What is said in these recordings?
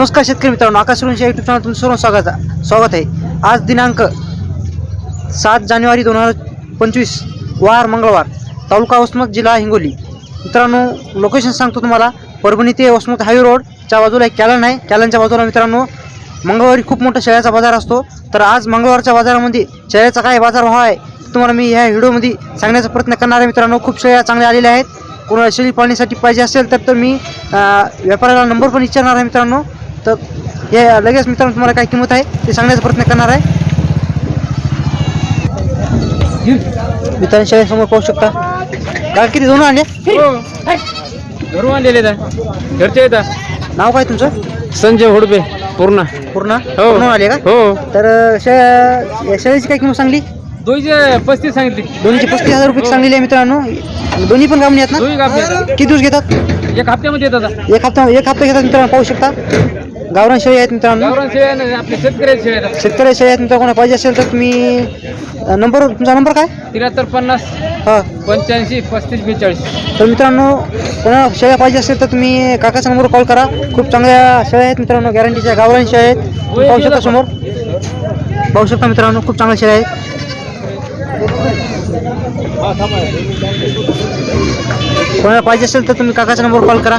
नमस्कार शेतकरी मित्रांनो आकाशवाणीच्या युट्यूब चॅनल तुमचं सर्व स्वागत स्वागत आहे. आज दिनांक सात जानेवारी दोन हजार पंचवीस वार मंगळवार तालुका वसमत जिल्हा हिंगोली. मित्रांनो लोकेशन सांगतो तुम्हाला. परभणी ते वसमत हायवे रोडच्या बाजूला एक कॅलन आहे कॅलनच्या बाजूला मित्रांनो मंगळवारी खूप मोठा शेळ्याचा बाजार असतो. तर आज मंगळवारच्या बाजारामध्ये शेळ्याचा काय बाजार भाव आहे तुम्हाला मी ह्या व्हिडिओमध्ये सांगण्याचा प्रयत्न करणार आहे. मित्रांनो खूप शेळ्या चांगल्या आलेल्या आहेत. कोणाला शेळी पाळण्यासाठी पाहिजे असेल तर तर मी व्यापाऱ्याला नंबर पण विचारणार आहे मित्रांनो. तर हे लगेच मित्रांनो तुम्हाला काय किंमत आहे ते सांगण्याचा प्रयत्न करणार आहे. मित्रांनो शेळ्यासमोर पाहू शकता. काय किती दोन आणले हो. घरून आणलेले घरचे येतात नाव काय तुमचं? संजय हुडबे पूर्ण. पूर्ण? हो. पूर्ण आले का? हो. तर अं, या शेळ्याची काय किंमत सांगली? दोनशे पस्तीस सांगितली. दोन्हीची पस्तीस हजार रुपये सांगलेली आहे मित्रांनो. दोन्ही पण कामणी आहेत ना? किती दिवस घेतात? एक हप्त्यामध्ये येतात एक हप्ता एक हप्ता घेतात मित्रांनो पाहू शकता. गावरान शेळी आहेत मित्रांनो. गावरान शेळ्या ना आपले शेतकऱ्याचे शेतकरी शेळी आहेत मित्रांनो कोणा पाहिजे असेल तर तुम्ही अं, नंबर तुमचा नंबर काय? त्र्याहत्तर पन्नास हा. पंच्याऐंशी पस्तीस बेचाळीस. तर मित्रांनो कोणा शेळ्या पाहिजे असेल तर तुम्ही काकाच्या नंबरवर कॉल करा. खूप चांगल्या शेळ्या आहेत मित्रांनो गॅरंटीच्या गावरान शेळ्या आहेत. तुम्ही पाहू शकता समोर? पाहू शकता मित्रांनो खूप चांगल्या शेळ्या आहेत. कोणाला पाहिजे असेल तर तुम्ही काकाच्या नंबरवर कॉल करा.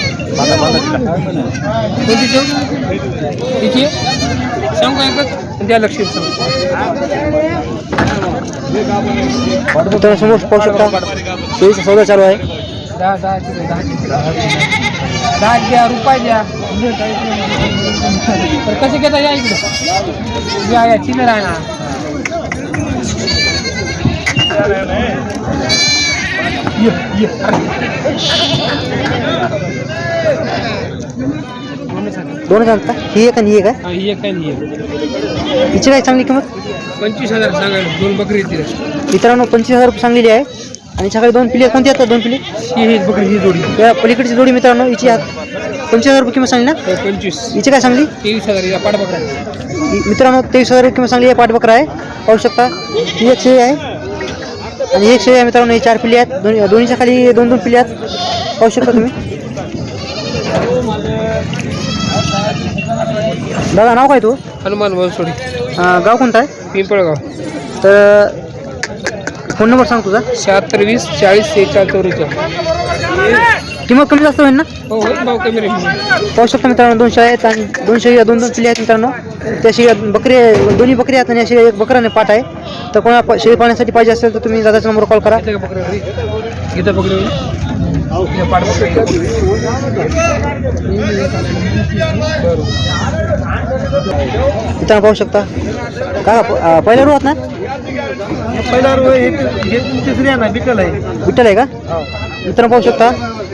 ही कोणती ठेव तिची सांग का एकच द्या लक्ष सांग मित्रांनो समोर पाहू शकता शेळीचा सौदा चालू आहे दहा द्या रुपये द्या तर कसे घेता या इकडे या या चिल्लर आहे ना. दोन सांगता ही एक आणि ही एक आहे? हा, ही एक काय नाही एक. हिची काय चांगली किंमत? पंचवीस हजार सांगायला दोन बकरी दिल्या मित्रांनो पंचवीस हजार रुपये सांगलेली आहे. आणि सकाळी दोन पिले कोणती आहेत दोन पिले? ही ही बकरी ही जोडी. या पलीकडची जोडी मित्रांनो हिची आत पंचवीस हजार रुपये किंमत सांगली ना? हो, पंचवीस. हिची काय सांगली? तेवीस हजार या पाठ बकरा मित्रांनो तेवीस हजार रुपये किंमत सांगली आहे पाठबकरा आहे. पाहू शकता. ही एक शेळी आहे. आणि एक शेळी मित्रांनो ही चार पिल्ली आहेत. दोन्ही दोन्हीच्या खाली दोन दोन पिल्ली आहेत. पाहू शकता तुम्ही. दादा नाव काय तू? हनुमान बनसोडी. गाव कोणतं आहे? पिंपळगाव. तर फोन नंबर सांग तुझा. शहात्तर वीस चाळीस सेहेचाळीस चौवेचाळीस किंमत कमी जास्त होईल ना हो होईल कमी रे पाहू शकता मित्रांनो दोन शेळ्या आहेत आणि दोन शेळ्या दोन दोन पिल्ले आहेत मित्रांनो. त्या शेळ्या बकरी दोन्ही बकरी आहेत आणि या शेळ्या एक बकरा आणि पाठ आहे. तर कोणा शेळी पाळण्यासाठी पाहिजे असेल तर तुम्ही दादाचा नंबर कॉल करा. पाठ मित्रांनो पाहू शकता. का पहिल्या रोहात ना? पहिला हे तिसरी आहे ना विकल आहे. विठ्ठल आहे का? मित्रांनो पाहू शकता.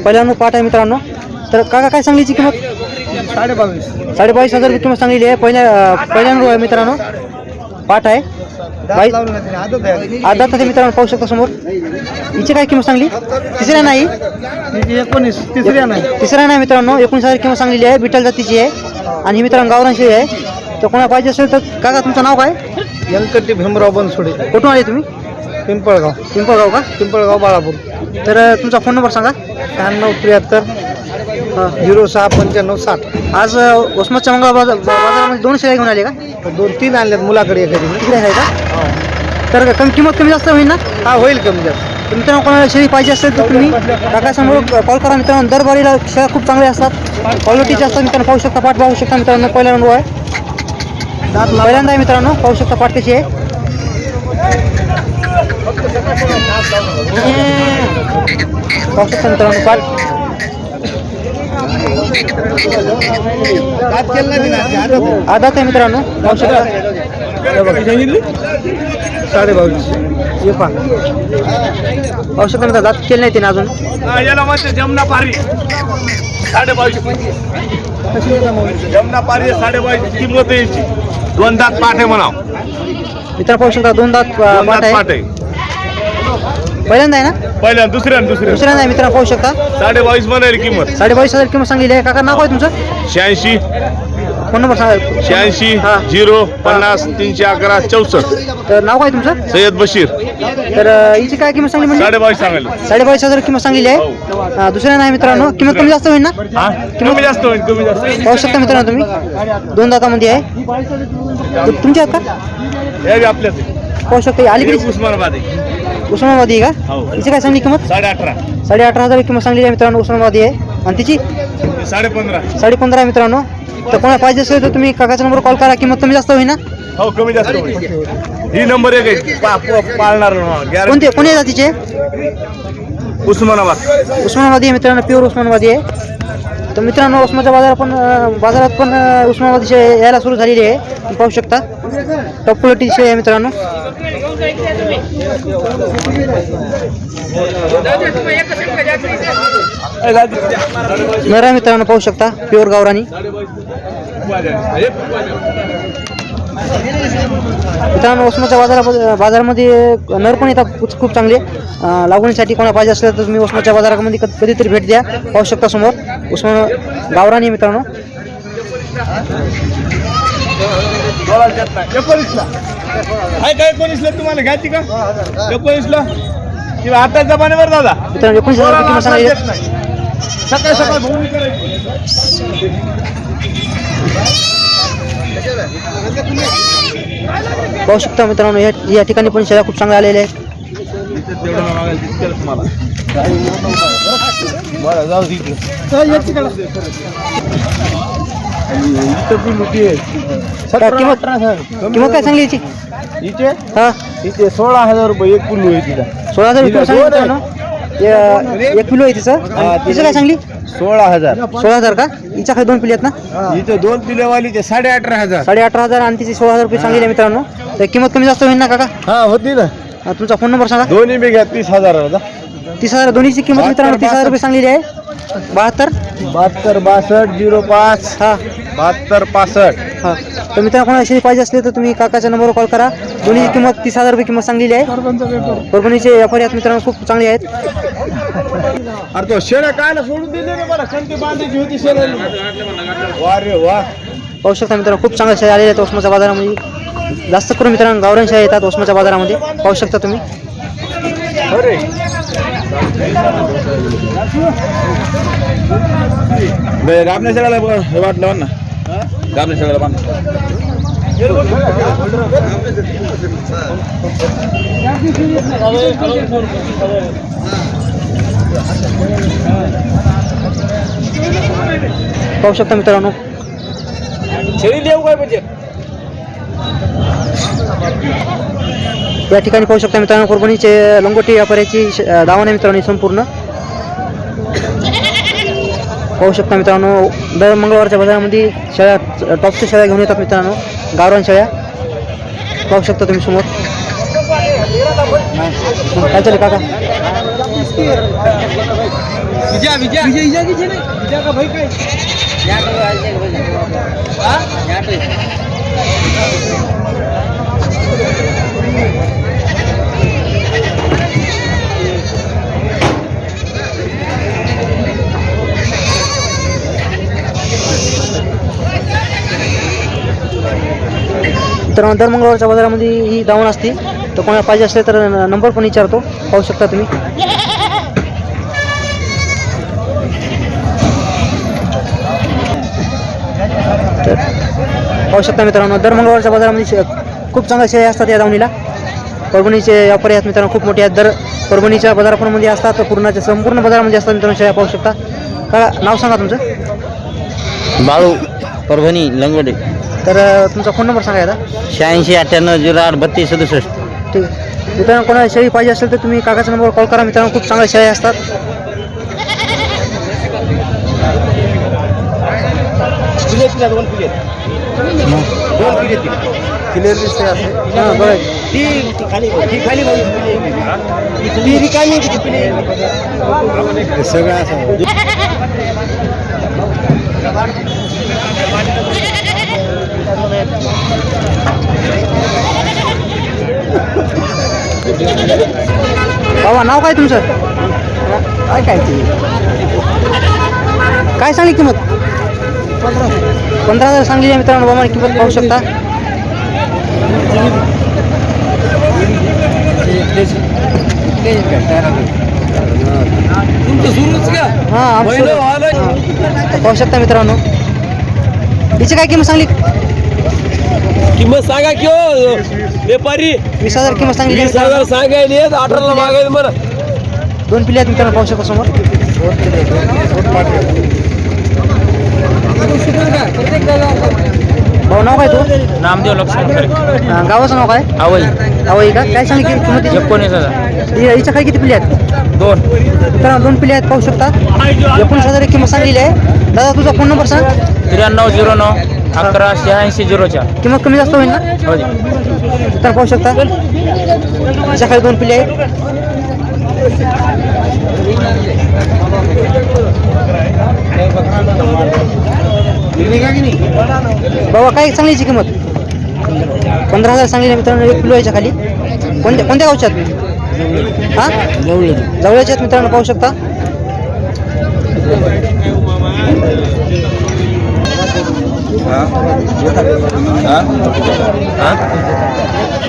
पहिल्यानो पाठ आहे मित्रांनो. तर काका काय सांगलीची किंमत? साडे बावीस साडेबावीस हजार रुपये किंमत सांगलेली आहे. पहिल्या पहिल्यानो आहे मित्रांनो. पाठ आहे. आहे अर्धा तास मित्रांनो पाहू शकता समोर. हिची काय किंमत सांगली? तिसऱ्या नाही. एकोणीस तिसरी आहे ना तिसऱ्या नाही मित्रांनो. एकोणीस हजार किंमत सांगलेली आहे. बिठल जातीची आहे. आणि ही मित्रांनो गावरान शेळी आहे. तर कोणा पाहिजे असेल तर काका तुमचं नाव काय? व्यंकटी भीमराव बनसोडे. कुठून आले तुम्ही? पिंपळगाव. पिंपळगाव का? पिंपळगाव बाळापूर. तर तुमचा फोन नंबर सांगा. शहाण्णव त्र्याहत्तर हां झिरो सहा पंच्याण्णव साठ. आज अ, वसमतच्या मंगळ बाजार बाजारामध्ये दोन शेळ्या घेऊन आले का? दोन तीन आणल्यात मुलाकडे एखादी. तिकडे आहे का? तर कमी किंमत कमी जास्त होईल ना? हा होईल कमी जास्त. तर मित्रांनो कोणाला शेळी पाहिजे असेल तर तुम्ही काकासमोर कॉल करा मित्रांनो. दरबारीला शेळ्या खूप चांगल्या असतात. क्वालिटीचे असतात मित्रांनो. पाहू शकता पाठ पाहू शकता मित्रांनो. पहिला नंबर आहे. पहिल्यांदा आहे मित्रांनो. पाहू शकता पाठ कशी आहे. शकता मित्रांनो पाठ आदात आहे मित्रांनो शकता साडे बावीस हे पाहू शकता मित्रांनो दात केले नाही तिने अजून याला म्हणते जमना पारी साडेबावीसशे जमना पारी साडेबावीसची किंमत आहे याची दोन दात पाठ आहे म्हणाव मित्र पाहू शकता दोन दात पाठ आहे पहिल्यांदा आहे ना? पहिल्या दुसऱ्या दुसऱ्या. दुसऱ्यांदा आहे मित्रांनो पाहू शकता. साडे बावीस म्हणाली किंमत. साडेबावीस हजार किंमत सांगलेली आहे. काका नाव काय तुमचं? शहाऐंशी. फोन नंबर सांगा. शहाऐंशी हा. झिरो पन्नास तीनशे अकरा चौसष्ट. तर नाव काय तुमचं? सय्यद बशीर. तर अं, हिची काय किंमत सांगली म्हणजे? साडे बावीस सांगायला. साडेबावीस हजार किंमत सांगलेली आहे. अं, दुसऱ्यांदा आहे मित्रांनो. किंमत कमी जास्त होईल ना? हा? कमी जास्त होईल कमी जास्त. पाहू शकता मित्रांनो तुम्ही. दोन दातामध्ये आहे. तुमच्या आहेत का? हे बी आपल्याच आहे. पाहू शकता ही हे अलीकडे उस्मानाबाद आहे. उस्मानाबादी आहे का? हो. हिची काय सांगली किंमत? साडे अठरा. साडे अठरा हजार किंमत सांगली आहे मित्रांनो उस्मानाबादी आहे. आणि तिची? साडे पंधरा. साडे पंधरा आहे मित्रांनो. तर कोणाला पाहिजे असेल तर तुम्ही काकाचा नंबर कॉल करा किंमत कमी जास्त होईल ना? हो कमी जास्त होईल. ही नंबर एक आहे. पा- पा- पाळणार कोणते कोणत्या जातीचे? उस्मानाबाद. उस्मानाबादी आहे मित्रांनो प्युअर उस्मानाबादी आहे. तर मित्रांनो उस्माच्या बाजारात पण बाजारात पण अं, उस्मानाबादी शेळी यायला सुरू झालेली आहे. तुम्ही पाहू शकता. टॉप क्वालिटी शेळी आहे मित्रांनो. नर आहे मित्रांनो पाहू शकता. प्युअर गावरानी. मित्रांनो उस्माच्या बाजारामध्ये बाजारामध्ये नर पण येतात. खूप खूप चांगले. लागवणीसाठी कोणा पाहिजे असलं तर तुम्ही उस्माच्या बाजारामध्ये कधीतरी भेट द्या. पाहू शकता समोर. उस्मा गावरानी मित्रांनो. एकोणीसला आहे का एकोणीसला तुम्हाला घ्यायची का? एकोणीसला? किंवा आता जमान्यावर दादा. मित्रांनो एकोणीस हजार रुपये किंमत सांगायची देत नाही. सकाळी सकाळी भूमी करायची पाहू शकता मित्रांनो या या ठिकाणी पण शेळ्या खूप चांगल्या आलेल्या आहेत. बरं जाऊ किंमत किंमत काय सांगली याची? हा. इथे सोळा हजार रुपये एक किलो आहे तिला. सोळा हजार रुपये तिला सांगली दोन आहे. मित्रांनो या- एक किलो आहे तिचं? आणि तिचं काय सांगली? सोळा हजार. सोळा हजार का? हिच्या खाली दोन पिली आहेत ना? इथे दोन पिलेवालीचे साडे अठरा हजार. साडे अठरा हजार आणि तिची सोळा हजार रुपये आहे मित्रांनो. तर किंमत कमी जास्त होईल ना काका? हा होती ना. तुमचा फोन नंबर सांगा. दोन्ही बी घ्या तीस हजार तीस हजार दोन्हीची किंमत मित्रांनो तीस हजार रुपये सांगलेली आहे. बहात्तर? बहात्तर बासष्ट झिरो पाच. हा. बहात्तर पासष्ट. हा. तर मित्रांनो कोणाला शेळी पाहिजे असले तर तुम्ही काकाच्या नंबरवर कॉल करा. दोन्हीची किंमत तीस हजार रुपये किंमत सांगलेली आहे. परभणीचे व्यापारी आहेत मित्रांनो खूप चांगले आहेत. अरे तो शेळ्या काय सोडून दिले रे मला? कंटी बांधायची होती शेळ्या वा रे वा. पाहू शकता मित्रांनो खूप चांगल्या शेळ्या आलेल्या आहेत ओसमाच्या बाजारामध्ये. जास्त करून मित्रांनो गावरान शेळ्या येतात ओसमाच्या बाजारामध्ये. पाहू शकता तुम्ही. अरे. गाबण्या शेळ्याला वाटलं ना. गाबण्या शेळ्याला बांध. पाहू शकता मित्रांनो. शेळी देऊ काय पाहिजे या ठिकाणी पाहू शकता मित्रांनो परभणीचे लंगोटी व्यापाऱ्याची आहे मित्रांनो संपूर्ण. पाहू शकता मित्रांनो दर मंगळवारच्या बाजारामध्ये शेळ्या टॉपच्या शेळ्या घेऊन येतात मित्रांनो गावरान शेळ्या. पाहू शकता तुम्ही समोर. काय चालेल काका? तर दर मंगळवारच्या बाजारामध्ये ही धावण असते. तर कोणाला पाहिजे असले तर न- नंबर पण विचारतो. पाहू शकता तुम्ही. तर पाहू शकता मित्रांनो दर मंगळवारच्या बाजारामध्ये खूप चांगल्या शेळ्या असतात या दावणीला. परभणीचे व्यापारी आहेत मित्रांनो खूप मोठे आहेत. दर परभणीच्या बाजारामध्ये असतात तर पूर्णाच्या संपूर्ण बाजारामध्ये असतात मित्रांनो शेळ्या पाहू शकता. का नाव सांगा तुमचं? बाळू परभणी लंगोटे तर तुमचा फोन नंबर सांगा आता शहाऐंशी अठ्ठ्याण्णव झिरो आठ बत्तीस सदुसष्ट. ठीक. आहे मित्रांनो कोणाला शेळी पाहिजे असेल तर तुम्ही काकाच्या नंबरवर कॉल करा. मित्रांनो खूप चांगल्या शेळ्या असतात. दोन क्लिअर दिसते असं. हां बघा ती खाली ती खाली ती रिकामी सगळं असं. बाबा नाव काय तुमचं? काय काय ते? काय सांगली किंमत? पंधरा हजार सांगली मित्रांनो. बाबा किंमत पाहू शकता? तुमचं सुरूच का हां पाहू शकता मित्रांनो. हिची काय किंमत सांगली? किंमत सांगा की हो व्यापारी. वीस हजार किंमत सांगली वीस हजार. सांगायले अठराला मागायला मला दोन पिल्ले आहेत मित्रांनो पाहू शकता समोर भाऊ नाव काय तू नामदेव लक्ष्मण खरे. अं, गावाचं नाव काय? आवई. अवय का? काय सांगली की किंमत हिची? एकोणीस हजार. हि- हिच्या खाली किती पिल्ले आहेत? दोन. मित्रांनो दोन पिल्ले आहेत पाहू शकता. एकोणीस हजार एक किंमत सांगलेली आहे. दादा तुझा फोन नंबर सांग. त्र्याण्णव झिरो नऊ अकरा शहाऐंशी झिरो चार. किंमत कमी जास्त होईल ना? हो तर पाहू शकता. हिच्या खाली दोन पिल्ले आहेत. बाबा काय सांगलीची किंमत? पंधरा हजार सांगली मित्रांनो एक किलो याच्या खाली. कोणत्या कोणत्या गावच्यात? हा? जवळच्यात मित्रांनो पाहू शकता.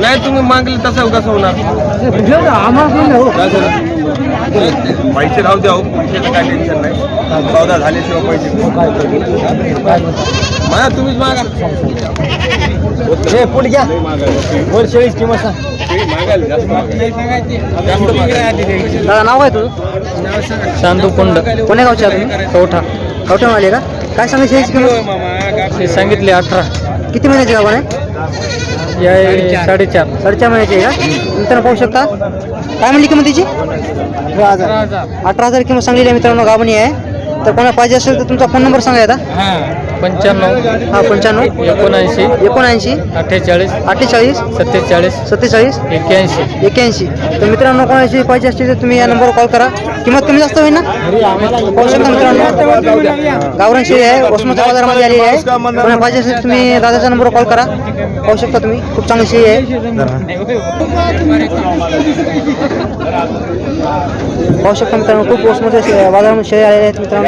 नाही तुम्ही मागले तसं कसं होणार? पैसे राहू द्या हो. पैशाचं काय टेन्शन नाही. सौदा झाल्याशिवाय पैसे मला तुम्हीच मागा. पुढे घ्या. वर शेळीच किंमत दादा नाव काय तुझं? चांदू कुंड. कोण्या गावचे आहे तुम्ही? कवठा. कवठा आले का? काय सांगा शेळीची किंमत? हे सांगितले अठरा. किती महिन्याची गावन आहे? या साडेचार. साडेचार महिन्याची आहे का? मित्रांनो पाहू शकता. काय म्हणली किंमत तिची अठरा हजार. किंमत सांगलेली आहे मित्रांनो गावणी आहे. तर कोणा पाहिजे असेल तर तुमचा फोन नंबर सांगा आता पंच्याण्णव हा पंच्याण्णव. एकोणऐंशी एकोणऐंशी अठ्ठेचाळीस अठ्ठेचाळीस सत्तेचाळीस सत्तेचाळीस एक्क्याऐंशी. एक्याऐंशी तर मित्रांनो कोणाची पाहिजे असतील तर तुम्ही या नंबरवर कॉल करा. किंमत कमी जास्त होईल ना? पाहू शकता मित्रांनो गावरान शेळी आहे वसमतच्या बाजारामध्ये आलेली आहे. कोणा पाहिजे असेल तुम्ही दादाच्या नंबरवर कॉल करा. पाहू शकता तुम्ही. खूप चांगली शेळी आहे. पाहू शकता मित्रांनो खूप वसमतच्या बाजारामध्ये शेळी आलेल्या आहेत मित्रांनो.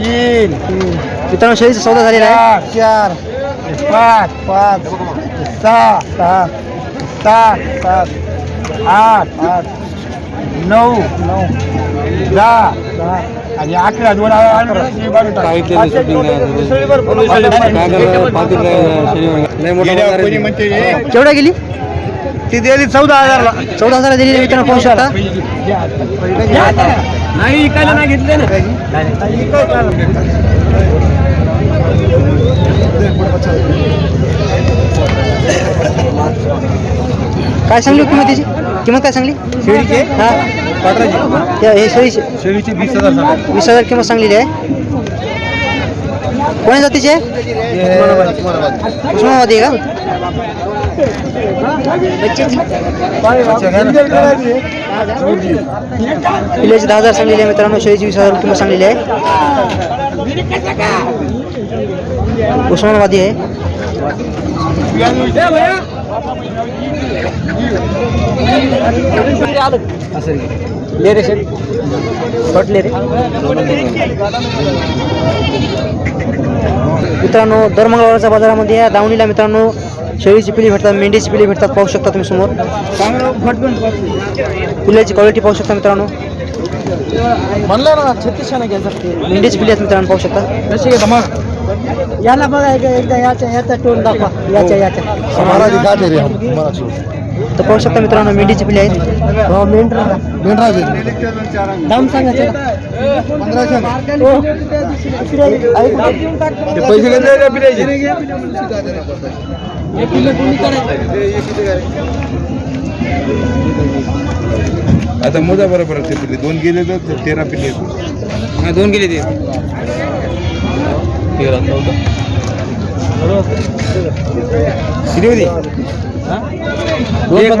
तीन मित्रांनो शेळीचा सौदा झालेला आहे चार पाच पाच सहा सहा सात सात आठ आठ नऊ नऊ दहा दहा आणि अकरा दोन केवढ्या गेली ती दिली चौदा हजारला चौदा हजार दिलेली आहे मित्रांनो पाहू शकता नाही इकायला नाही घेतले ना. काय सांगली किंमत त्याची किंमत काय सांगली? शेळीची? हा. हे शेळीची. शेळीची वीस हजार वीस हजार किंमत सांगलेली आहे. कोण्या जातीची आहे? उस्मानाबादी आहे का? विलेज दहा हजार सांगलेली आहे मित्रांनो शेळीची वीस हजार किंमत सांगलेली आहे. उस्मानाबादी आहे. ले रे शेट पटले रे मित्रांनो दर मंगळवारच्या बाजारामध्ये या दावणीला मित्रांनो शेळीची पिली भेटतात मेंढीची पिली भेटतात पाहू शकता तुम्ही समोर. पिल्याची क्वालिटी पाहू शकता मित्रांनो. म्हणलं ना छत्तीसशे घ्यायचं मेंढीची पिली आहेत मित्रांनो पाहू शकता. कशी आहे मग याला बघा एकदा याच्या याचा टोन दाखवा. याच्या याच्या. तर पाहू शकता मित्रांनो मेंढीची पिली आहेत. हो मेंढरा दाम सांगा ते पैसे घेतले आता मोजा बरोबर ते पिल्ले. दोन गेले तर तेरा पिल्ले येतात. हा, दोन गेले ते. किती होती एक